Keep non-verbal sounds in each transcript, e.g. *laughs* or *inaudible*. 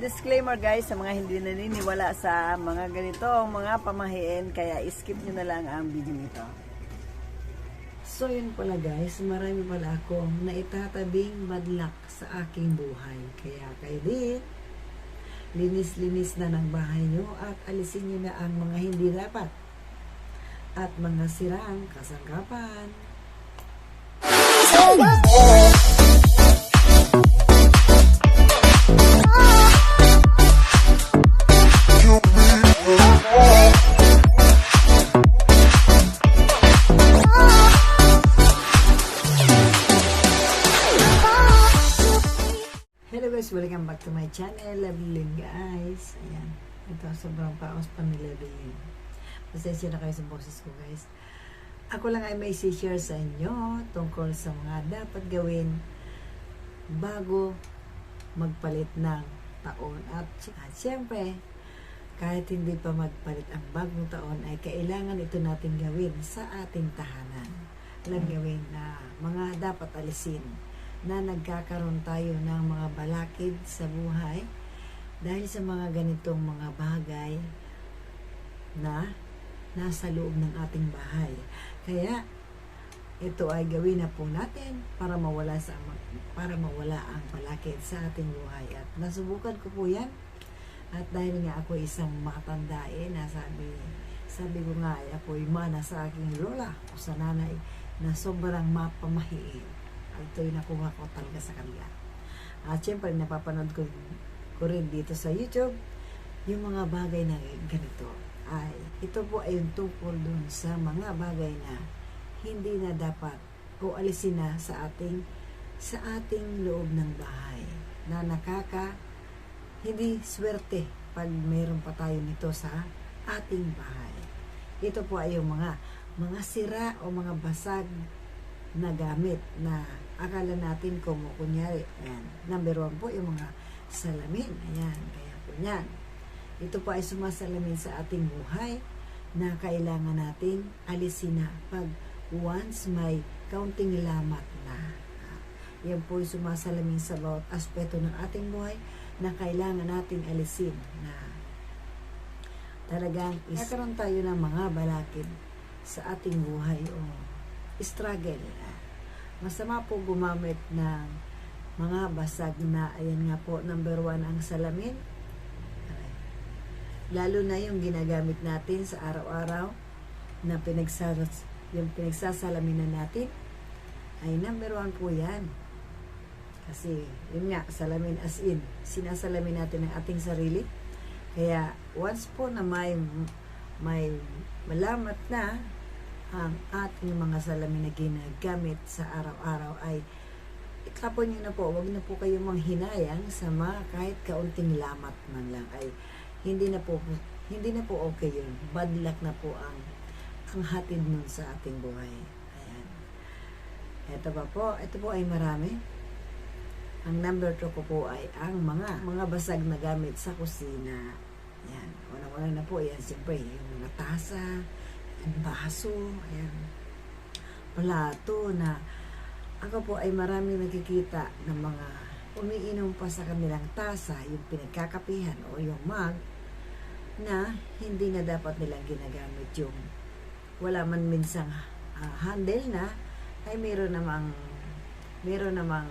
disclaimer guys sa mga hindi naniniwala sa mga ganitong mga pamahiin kaya skip nyo na lang ang video nito. So yun pala guys, marami pala ako na itatabing bad luck sa aking buhay. Kaya kayo din, linis-linis na ng bahay nyo at alisin nyo na ang mga hindi dapat at mga sirang kasangkapan. Hello guys, welcome back to my channel. Labilin guys. Ayan. Ito, sobrang paos pa ni Labilin. Pasensya na kayo sa boses ko guys. Ako lang ay may share sa inyo tungkol sa mga dapat gawin bago magpalit ng taon. At, at syempre, kahit hindi pa magpalit ang bagong taon ay kailangan ito natin gawin sa ating tahanan. Lang gawin na mga dapat alisin na nagkakaroon tayo ng mga balakid sa buhay dahil sa mga ganitong mga bagay na nasa loob ng ating bahay. Kaya ito ay gawin na po natin para mawala sa para mawala ang balakid sa ating buhay at nasubukan ko po 'yan at dahil nga ako isang matanda eh, nasabi, sabi ko nga, ay ako'y mana sa aking lola o sa nanay na sobrang mapamahiin. At ito'y nakuha ko talaga sa kanila. At syempre, napapanood ko, ko rin dito sa YouTube yung mga bagay na ganito. Ay, ito po ay yung tungkol dun sa mga bagay na hindi na dapat o alisin na sa ating sa ating loob ng bahay na nakaka hindi swerte pag mayroon pa tayo nito sa ating bahay. Ito po ay yung mga mga sira o mga basag na gamit na akala natin kung kunyari, ayan, number one po yung mga salamin, ayan, kaya po yan. Ito po ay sumasalamin sa ating buhay na kailangan nating alisin na pag once may kaunting lamat na. Yan po yung sumasalamin sa bawat aspeto ng ating buhay na kailangan nating alisin na talagang nagkaroon tayo ng mga balakid sa ating buhay o struggle. Masama po gumamit ng mga basag na, ayan nga po, number one ang salamin. Lalo na yung ginagamit natin sa araw-araw na pinagsas yung pinagsasalamin na natin ay number one po yan. Kasi, yun nga, salamin as in, sinasalamin natin ang ating sarili. Kaya, once po na may, may malamat na ang ating mga salamin na ginagamit sa araw-araw ay itapon nyo na po, wag na po kayo manghinayang sa mga kahit kaunting lamat man lang ay hindi na po hindi na po okay yun. Bad luck na po ang ang hatid nun sa ating buhay. Ayan. Ito pa po, ito po ay marami. Ang number 2 ko po ay ang mga mga basag na gamit sa kusina. Yan. Unang-una na po, yan siyempre, yung mga tasa, yung baso, ayan. Plato na ako po ay marami nakikita ng mga umiinom pa sa kanilang tasa, yung pinagkakapihan o yung mug, na hindi na dapat nilang ginagamit yung wala man minsang ah, handle na, ay meron namang meron namang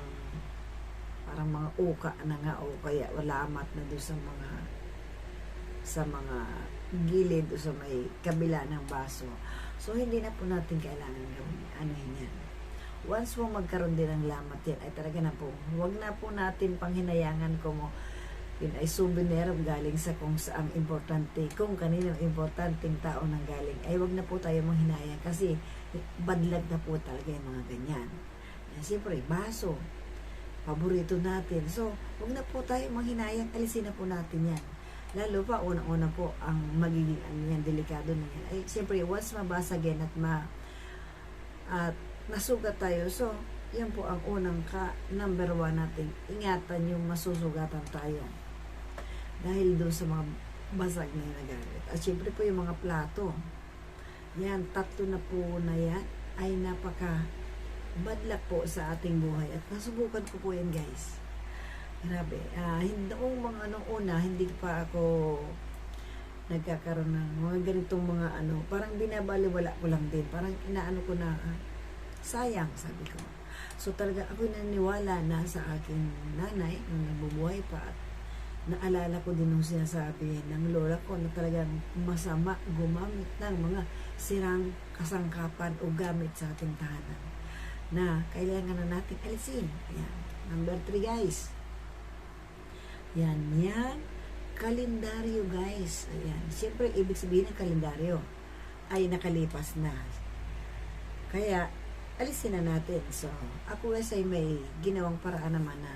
parang mga uka na nga o kaya walamat na doon sa mga sa mga gilid o sa may kabila ng baso. So, hindi na po natin kailangan gawin. Ano yan? Once mo magkaroon din ng lamat yan, ay talaga na po, huwag na po natin panghinayangan kung yun ay souvenir galing sa kung saang importante, kung kaninong importanteng tao nang galing, ay wag na po tayo manghinayang kasi badlag na po talaga yung mga ganyan. Yan, siyempre, baso, paborito natin. So, wag na po tayo manghinayang, alisin na po natin yan. Lalo pa, unang-una po, ang magiging ano yan, delikado na yan. Ay, siyempre, once mabasag yan at ma at nasugat tayo, so, yan po ang unang ka, number one natin. Ingatan yung masusugatan tayo. Dahil doon sa mga basag na ginagamit. At syempre po yung mga plato. Yan, tatlo na po na yan ay napaka badlak po sa ating buhay. At nasubukan ko po yan guys. Grabe. Hindi noong mga anong una, hindi pa ako nagkakaroon ng mga ganitong mga ano, parang binabaliwala ko lang din. Parang inaano ko na, ah, sayang, sabi ko. So talaga ako naniwala na sa aking nanay nung nabubuhay pa at naalala ko din nung sinasabi ng lola ko na talagang masama gumamit ng mga sirang kasangkapan o gamit sa ating tahanan na kailangan na natin alisin. Ayan. Number three, guys. Yan, yan. Kalendaryo, guys. Ayan. Siyempre, ibig sabihin ng kalendaryo ay nakalipas na. Kaya, alisin na natin. So, ako guys ay may ginawang paraan naman na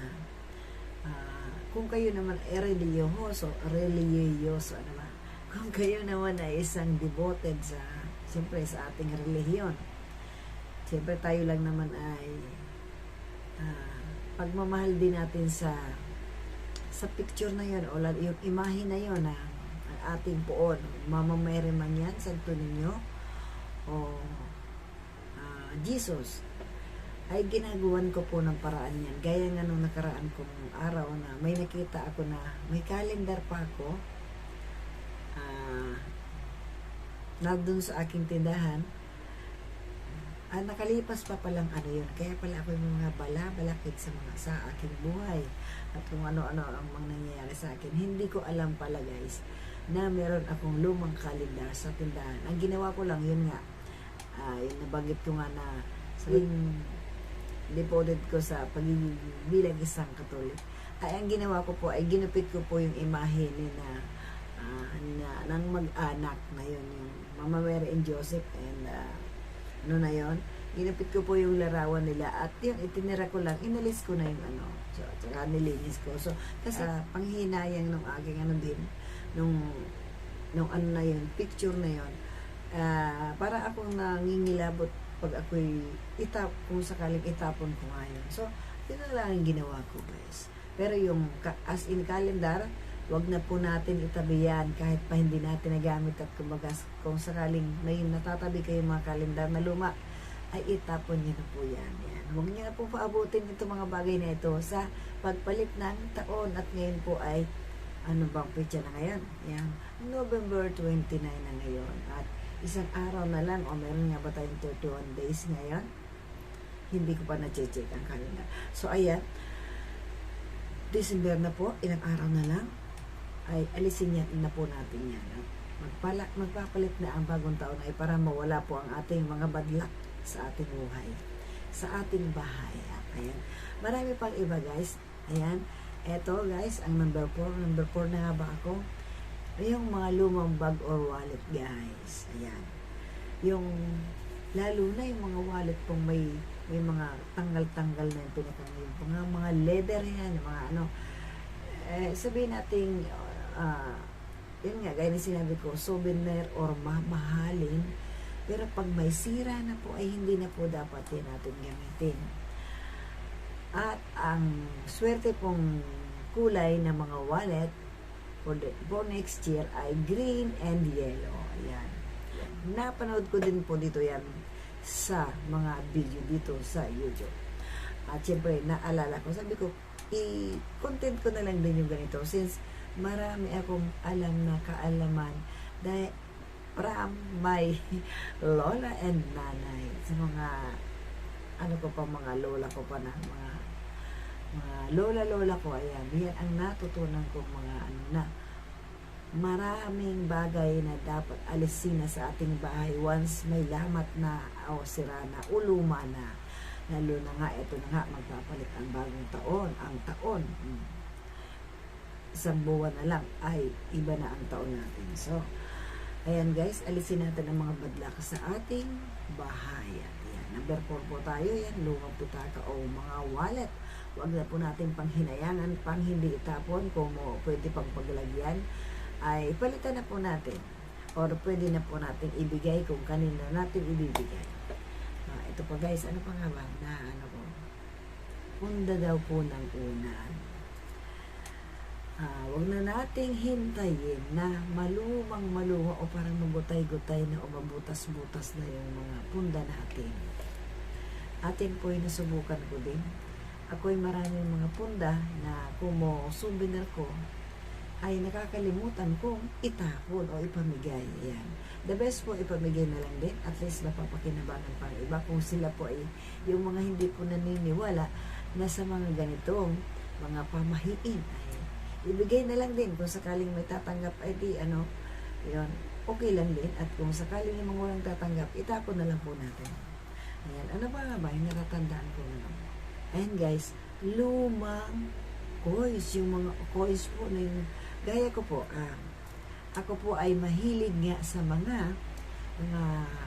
ah, kung kayo naman ay religyoso, religyoso naman, *laughs* kung kayo naman ay isang devoted sa, siyempre sa ating relihiyon, siyempre tayo lang naman ay ah, pagmamahal din natin sa sa picture na yon o yung imahe na yon na ang ating poon, Mama Mary man yan, Santo Niño, o ah, Jesus, ay ginagawan ko po ng paraan yan. Gaya nga nung nakaraan kong araw na may nakita ako na may calendar pa ako ah na doon sa aking tindahan ah, nakalipas pa palang ano yun. Kaya pala ako yung mga bala-balakid sa mga sa aking buhay at kung ano-ano ang mga nangyayari sa akin. Hindi ko alam pala guys na meron akong lumang kalendar sa tindahan. Ang ginawa ko lang yun nga, ah yung nabanggit ko nga na sa yung devoted ko sa pagiging bilang isang katolik ay ang ginawa ko po ay ginupit ko po yung imahe ni na, ah, na ng mag-anak na yun yung Mama Mary and Joseph and ah, ano na yon ginupit ko po yung larawan nila at yun itinira ko lang inalis ko na yung ano so tsaka nilinis ko so kasi ah, panghinayang nung aking ano din nung nung ano na yun picture na yun ah, para akong nangingilabot pag ako'y itap, kung sakaling itapon ko nga yun. So, yun na lang ang ginawa ko, guys. Pero yung as in calendar, wag na po natin itabi yan kahit pa hindi natin nagamit at kumbaga kung sakaling may natatabi kayo mga kalendar na luma, ay itapon niyo na po yan. yan. Huwag niyo na po paabutin itong mga bagay na ito sa pagpalit ng taon at ngayon po ay ano bang petsa na ngayon? Yan. November 29 na ngayon. At isang araw na lang o meron nga ba tayong 31 days ngayon? Hindi ko pa na-check ang calendar. So, ayan. December na po, ilang araw na lang, ay alisin niya na po natin yan. At magpala, magpapalit na ang bagong taon ay para mawala po ang ating mga badlak sa ating buhay, sa ating bahay. Ayan. Marami pang iba guys. Ayan. Eto guys, ang number 4. Number 4 na nga ba ako? Yung mga lumang bag or wallet guys. Ayan. Yung lalo na yung mga wallet pong may may mga tanggal-tanggal na yung pinakangin. Mga, mga leather yan, mga ano. Eh, sabihin natin, ah, yun nga, gaya na sinabi ko, souvenir or mamahalin. Pero pag may sira na po, ay hindi na po dapat yan natin gamitin. At ang swerte pong kulay ng mga wallet for, the, for next year ay green and yellow. Ayan. Napanood ko din po dito yan sa mga video dito sa YouTube. At syempre, naalala ko, sabi ko, i-content ko na lang din yung ganito since marami akong alam na kaalaman dahil from my *laughs* lola and nanay. Sa mga ano ko pa mga lola ko pa na mga mga lola-lola ko ayan. Yan ang natutunan ko mga ano na. Maraming bagay na dapat alisin na sa ating bahay once may lamat na o sira na uluma na. Lalo na nga ito na nga magpapalit ang bagong taon ang taon. Mm, isang buwan na lang. Ay iba na ang taon natin. So ayan guys alisin natin ang mga badlak sa ating bahay at yan number 4 po tayo. Yan lumang pitaka o mga wallet. Wag na po natin pang hinayangan pang hindi itapon kung mo pwede pang paglagyan. Ay palitan na po natin. Or pwede na po natin ibigay kung kanino natin ibibigay. Ah, ito pa guys, ano pa nga ba? Na ano ko? Punda daw po ng unan. Ah, wag na nating hintayin na malumang maluma o parang mabutay-gutay na o mabutas-butas na yung mga punda natin. Atin po yung nasubukan ko din. ako'y maraming mga punda na kumo souvenir ko ay nakakalimutan kong itapon o ipamigay. Yan. The best po ipamigay na lang din. At least napapakinabangan pa ang iba. Kung sila po ay yung mga hindi po naniniwala na sa mga ganitong mga pamahiin ay ibigay na lang din kung sakaling may tatanggap ay di ano yon okay lang din. At kung sakaling yung mga tatanggap itapon na lang po natin. Ayan ano ba nga ba yung natatandaan ko na lang. Ayan guys lumang coins yung mga coins po na yung gaya ko po ah, ako po ay mahilig nga sa mga mga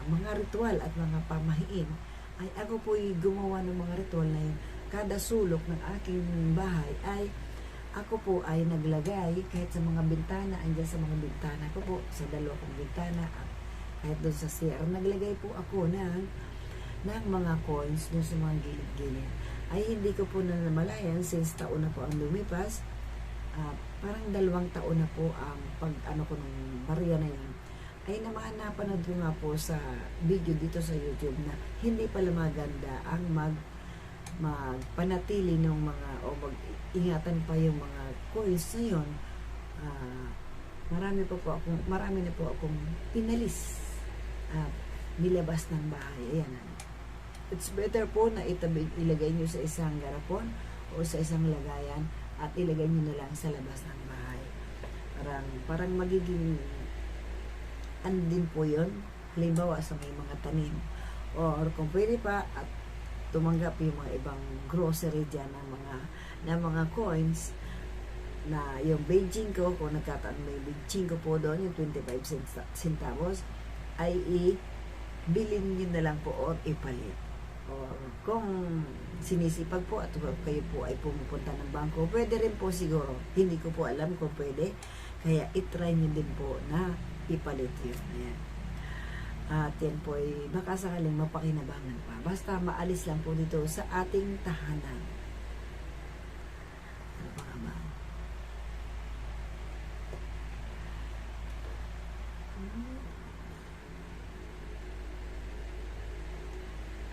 mga ritual at mga pamahiin. Ay ako po ay gumawa ng mga ritual na yun. Kada sulok ng aking bahay ay ako po ay naglagay kahit sa mga bintana, andyan sa mga bintana ko po, sa dalawa kong bintana, kahit doon sa CR, naglagay po ako ng, ng mga coins doon sa mga gilid-gilid. Ay hindi ko po na namalayan since taon na po ang lumipas. Ah, parang dalawang taon na po ang pag ano ko nung barya na yun. Ay naman napanood ko nga po sa video dito sa YouTube na hindi pala maganda ang mag magpanatili ng mga o mag-ingatan pa yung mga coins na yun ah, marami pa po akong marami na po akong pinalis at nilabas ng bahay. Ayan. It's better po na itabi, ilagay nyo sa isang garapon o sa isang lagayan at ilagay nyo na lang sa labas ng bahay. Parang parang magiging ano din po yun. Halimbawa sa may mga tanim. Or kung pwede pa at tumanggap yung mga ibang grocery dyan ng mga na mga coins na yung Beijing ko, kung nagkataan may Beijing ko po doon, yung 25 cent- centavos, ay i-bilin nyo na lang po or ipalit. Or kung sinisipag po at kayo po ay pumupunta ng bangko, pwede rin po siguro. Hindi ko po alam kung pwede. Kaya itry nyo din po na ipalit yun. Ayan. At yan po ay baka sakaling mapakinabangan pa. Basta maalis lang po dito sa ating tahanan. Ano pa nga?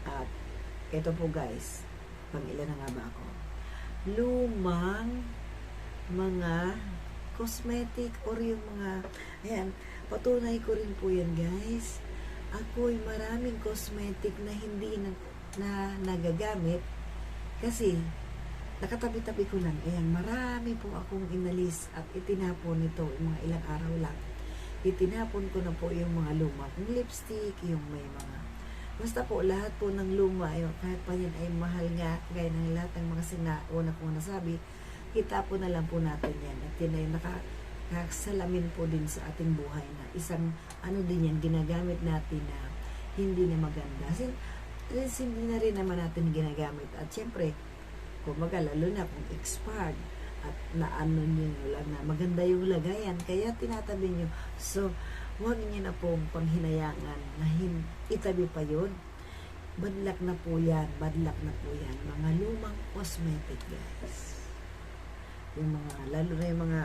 At ito po guys, pang ilan na nga ba ako? Lumang mga cosmetic or yung mga, ayan, patunay ko rin po yan guys. Ako'y maraming cosmetic na hindi na, na nagagamit kasi nakatabi-tabi ko lang. Ayan, marami po akong inalis at itinapon nito mga ilang araw lang. Itinapon ko na po yung mga luma kong lipstick, yung may mga Basta po, lahat po ng luma, yung kahit pa yan ay mahal nga, gaya ng lahat ng mga sinauna kong nasabi, itapon na lang po natin yan. At yan ay naka, nakasalamin po din sa ating buhay na isang ano din yan, ginagamit natin na hindi na maganda. Kasi hindi na rin naman natin ginagamit. At syempre, kumbaga, lalo na kung expired at naano nyo lang na maganda yung lagayan, kaya tinatabi nyo. So, huwag niyo na pong panghinayangan na hin- itabi pa yun. Badlak na po yan, badlak na po yan. Mga lumang cosmetic, guys. Yung mga, lalo na yung mga,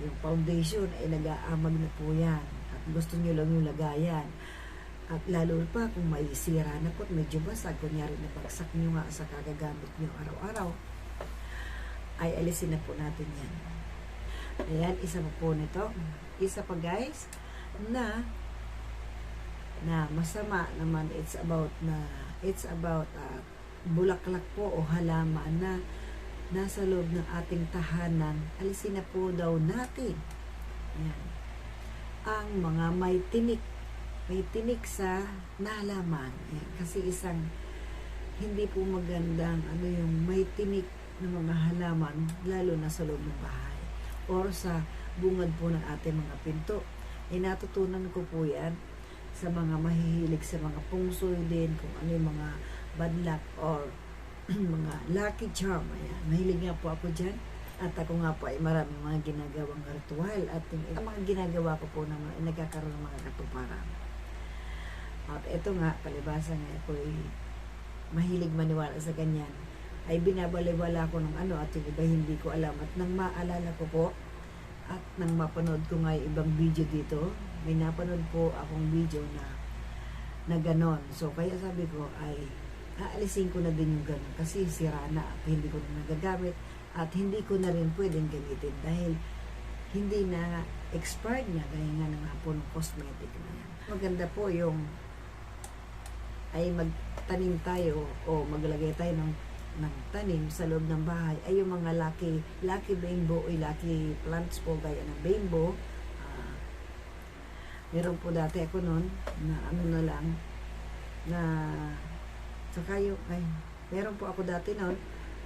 yung foundation ay nag-aamag na po yan. At gusto nyo lang yung lagayan. At lalo pa kung may sira na po at medyo basag, kunyari na pagsak nyo nga sa kagagamit nyo araw-araw, ay alisin na po natin yan. Ayan, isa pa po nito. Isa pa guys, na na masama naman it's about na it's about uh, bulaklak po o halaman na nasa loob ng ating tahanan alisin na po daw natin Ayan. ang mga may tinik may tinik sa nalaman Ayan. kasi isang hindi po magandang ano yung may tinik ng mga halaman lalo na sa loob ng bahay or sa bungad po ng ating mga pinto ay natutunan ko po yan sa mga mahihilig sa mga pungsoy din, kung ano yung mga bad luck or mga lucky charm. Ayan. Mahilig nga po ako dyan. At ako nga po ay maraming mga ginagawang ritual at yung mga ginagawa ko po naman nagkakaroon ng mga katuparan. At ito nga, palibasa nga ako ay mahilig maniwala sa ganyan. Ay binabaliwala ko ng ano at yung iba hindi ko alam. At nang maalala ko po, at nang mapanood ko nga ibang video dito, may napanood po akong video na na ganon. So, kaya sabi ko ay aalisin ko na din yung ganun kasi sira na at hindi ko na nagagamit at hindi ko na rin pwedeng gamitin dahil hindi na expired na gaya nga ng po ng cosmetic na yan. Maganda po yung ay magtanim tayo o maglagay tayo ng, ng tanim sa loob ng bahay ay yung mga lucky, lucky rainbow o lucky plants po gaya ng rainbow. Ah, meron po dati ako noon na ano na lang na saka yung ay meron po ako dati noon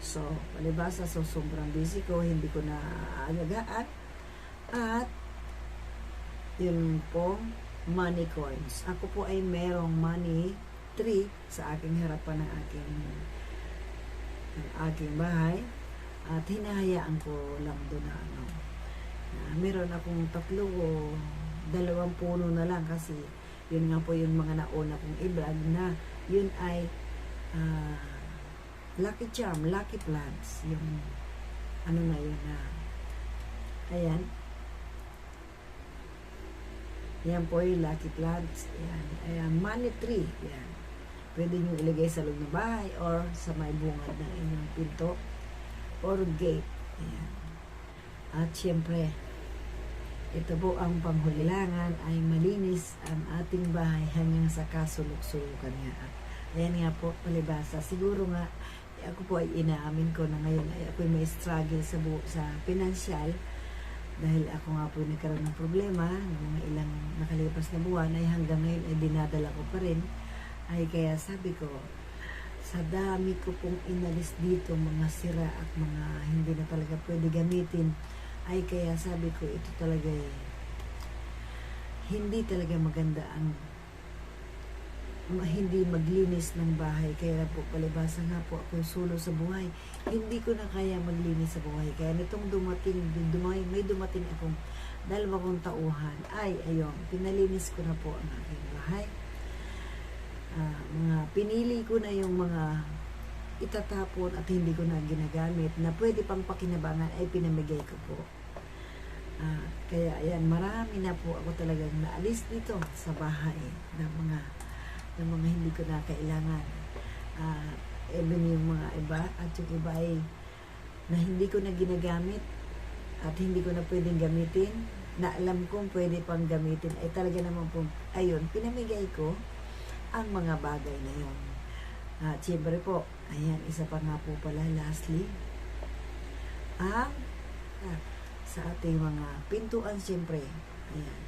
so palibasa so sobrang busy ko hindi ko na alagaan at yun po money coins. Ako po ay merong money tree sa aking harapan ng aking ng aking bahay. At hinahayaan ko lang doon na ano na meron akong tatlo o dalawang puno na lang kasi yun nga po yung mga nauna kong i-vlog na yun ay ah, lucky charm, lucky plants yung ano na yun na ayan. Yan po yung lucky plants ayan, ayan money tree yan pwede nyo ilagay sa loob ng bahay or sa may bungad ng inyong pinto or gate ayan. At syempre ito po ang panghulilangan ay malinis ang ating bahay hanggang sa kasulok-sulukan niya. At ayan nga po, palibasa. Siguro nga, ako po ay inaamin ko na ngayon ay ako may struggle sa, sa pinansyal dahil ako nga po nagkaroon ng problema ng mga ilang nakalipas na buwan ay hanggang ngayon ay dinadala ko pa rin ay kaya sabi ko sa dami ko pong inalis dito mga sira at mga hindi na talaga pwede gamitin ay kaya sabi ko ito talaga eh, hindi talaga maganda ang hindi maglinis ng bahay. Kaya po palibasa nga po ako sulo sa buhay. Hindi ko na kaya maglinis sa buhay. Kaya nitong dumating dumay, may dumating akong dalawang tauhan. Ay ayun pinalinis ko na po ang aking bahay. Ah, mga pinili ko na yung mga itatapon at hindi ko na ginagamit na pwede pang pakinabangan ay pinamigay ko po. Ah, kaya ayan, marami na po ako talagang naalis dito sa bahay ng mga ng mga hindi ko na kailangan. Ah, even yung mga iba at yung iba ay na hindi ko na ginagamit at hindi ko na pwedeng gamitin na alam kong pwede pang gamitin ay talaga naman po ayun, pinamigay ko ang mga bagay na yun. At siyempre po, ayan, isa pa nga po pala, lastly, ang ah, sa ating mga pintuan, siyempre, ayan,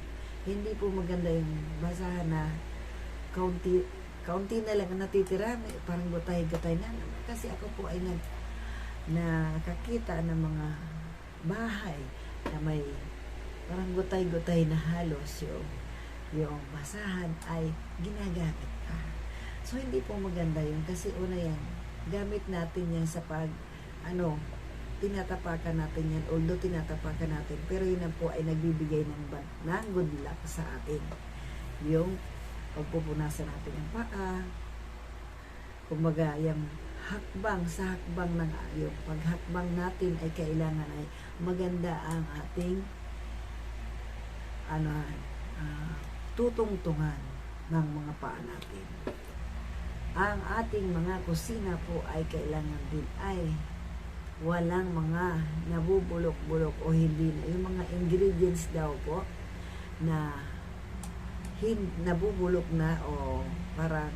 hindi po maganda yung basahan na kaunti, kaunti na lang ang natitira, may parang gutay-gutay na. Kasi ako po ay nag, nakakita ng mga bahay na may parang gutay-gutay na halos yung yung basahan ay ginagamit pa. So, hindi po maganda yun kasi una yan, gamit natin yan sa pag, ano, tinatapakan natin yan, although tinatapakan natin, pero yun po ay nagbibigay ng, ng good luck sa atin. Yung pagpupunasan natin ng paa, kumbaga, yung hakbang sa hakbang ng yung paghakbang natin ay kailangan ay maganda ang ating ano ah, tutungtungan ng mga paa natin. Ang ating mga kusina po ay kailangan din ay walang mga nabubulok-bulok o hindi na. Yung mga ingredients daw po na hin, nabubulok na o parang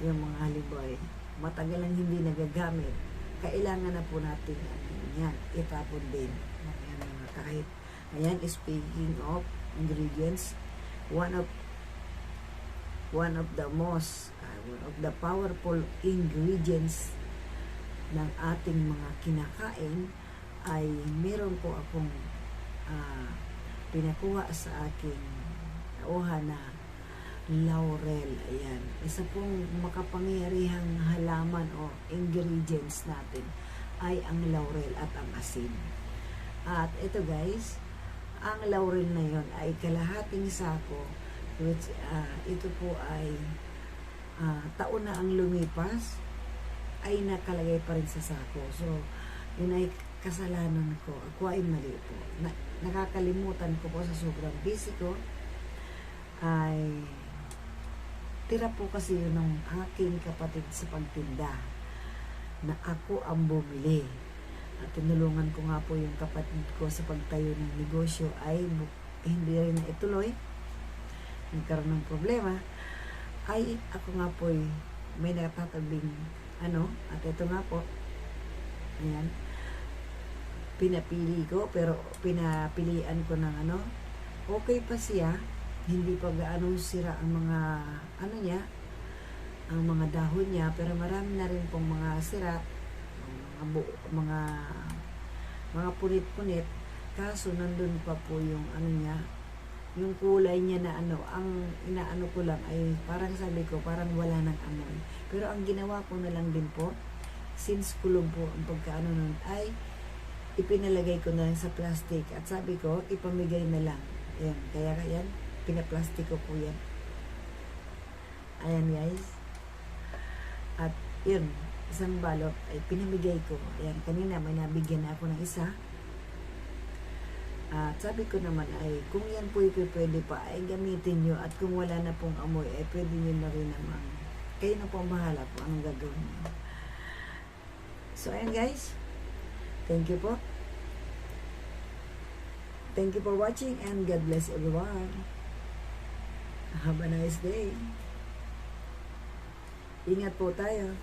yung mga eh, matagal lang hindi nagagamit, kailangan na po natin ano, yan, itapon din. Yan, mga kahit, ayan, speaking of ingredients, one of one of the most uh, one of the powerful ingredients ng ating mga kinakain ay meron po akong ah, pinakuha sa aking tauhan na laurel. Ayan. Isa pong makapangyarihang halaman o ingredients natin ay ang laurel at ang asin. At ito guys, ang laurel na yon ay kalahating sako which ah, ito po ay ah, taon na ang lumipas ay nakalagay pa rin sa sako. So, yun ay kasalanan ko. Ako ay mali po. Na, nakakalimutan ko po sa sobrang busy ko ay tira po kasi yun ng aking kapatid sa pagtinda na ako ang bumili. At tinulungan ko nga po yung kapatid ko sa pagtayo ng negosyo ay bu- hindi rin ituloy. Nagkaroon ng problema. Ay ako nga po may natatabing ano, at ito nga po, ayan, pinapili ko, pero pinapilian ko ng ano, okay pa siya, hindi pa gaano sira ang mga, ano niya, ang mga dahon niya, pero marami na rin pong mga sira, mga, bu- mga, mga punit-punit, kaso nandun pa po yung ano niya, yung kulay niya na ano, ang inaano ko lang ay parang sabi ko, parang wala ng amoy. Pero ang ginawa ko na lang din po, since kulog po ang pagkaano nun, ay ipinalagay ko na lang sa plastic. At sabi ko, ipamigay na lang. Ayan, kaya yan, pinaplastic ko po yan. Ayan guys. At yun, isang balot ay pinamigay ko. Ayan, kanina may nabigyan na ako ng isa. At sabi ko naman ay, kung yan po pwede pa, ay gamitin nyo. At kung wala na pong amoy, ay pwede nyo na rin naman. Kayo na po ang bahala po anong gagawin nyo. So, ayan guys. Thank you po. Thank you for watching and God bless everyone. Have a nice day. Ingat po tayo.